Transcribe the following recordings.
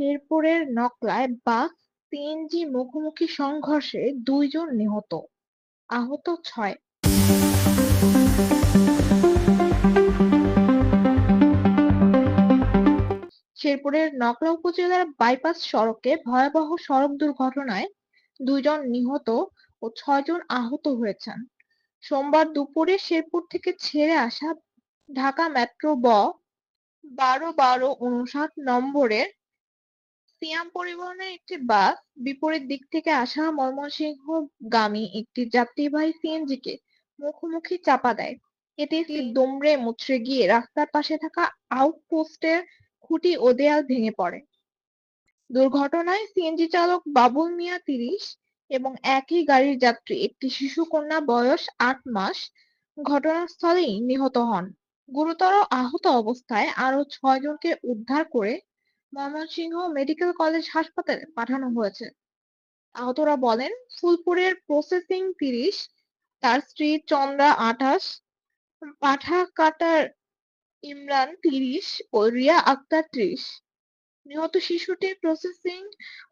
শেরপুরের নকলায় বাস সিএনজি মুখোমুখি সংঘর্ষে দুইজন নিহত। আহত ছয়। শেরপুরের নকলা উপজেলার বাইপাস সড়কে ভয়াবহ সড়ক দুর্ঘটনায় দুইজন নিহত ও ছয়জন আহত হয়েছেন। সোমবার দুপুরে শেরপুর থেকে ছেড়ে আসা ঢাকা মেট্রো ব বারো বারো উনষাট নম্বরের সিয়াম পরিবহনের একটি বাস বিপরীত দিক থেকে আসা ময়মনসিংহগামী একটি যাত্রীবাহী সিএনজিকে মুখোমুখি চাপা দেয়। এতে দুমড়ে মুচড়ে গিয়ে রাস্তার পাশে থাকা আউটপোস্টের খুঁটি ও দেয়াল ভেঙে পড়ে। দুর্ঘটনায় সিএনজি চালক বাবুল মিয়া তিরিশ এবং একই গাড়ির যাত্রী একটি শিশু কন্যা বয়স আট মাস ঘটনাস্থলেই নিহত হন। গুরুতর আহত অবস্থায় আরও ছয়জনকে উদ্ধার করে ময়মনসিংহ মেডিকেল কলেজ হাসপাতালে পাঠানো হয়েছে। আহতরা বলেন, ফুলপুরের প্রসেসিং তিরিশ, তার স্ত্রী চন্দ্রা আঠাশ, পাঠাকাটার ইমরান তিরিশ ও রিয়া আক্তার ত্রিশ। নিহত শিশুটি প্রসেসিং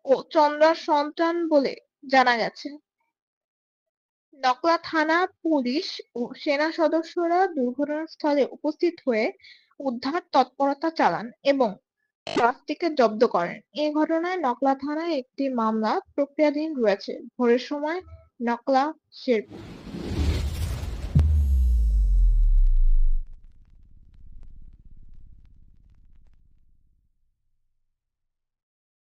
ও চন্দ্রার সন্তান বলে জানা গেছে। নকলা থানা পুলিশ ও সেনা সদস্যরা দুর্ঘটনাস্থলে উপস্থিত হয়ে উদ্ধার তৎপরতা চালান এবং বাসটিকে জব্দ করেন। এ ঘটনায় নকলা থানায় একটি মামলা প্রক্রিয়াধীন রয়েছে। ভোরের সময় নকলা শেরপুর।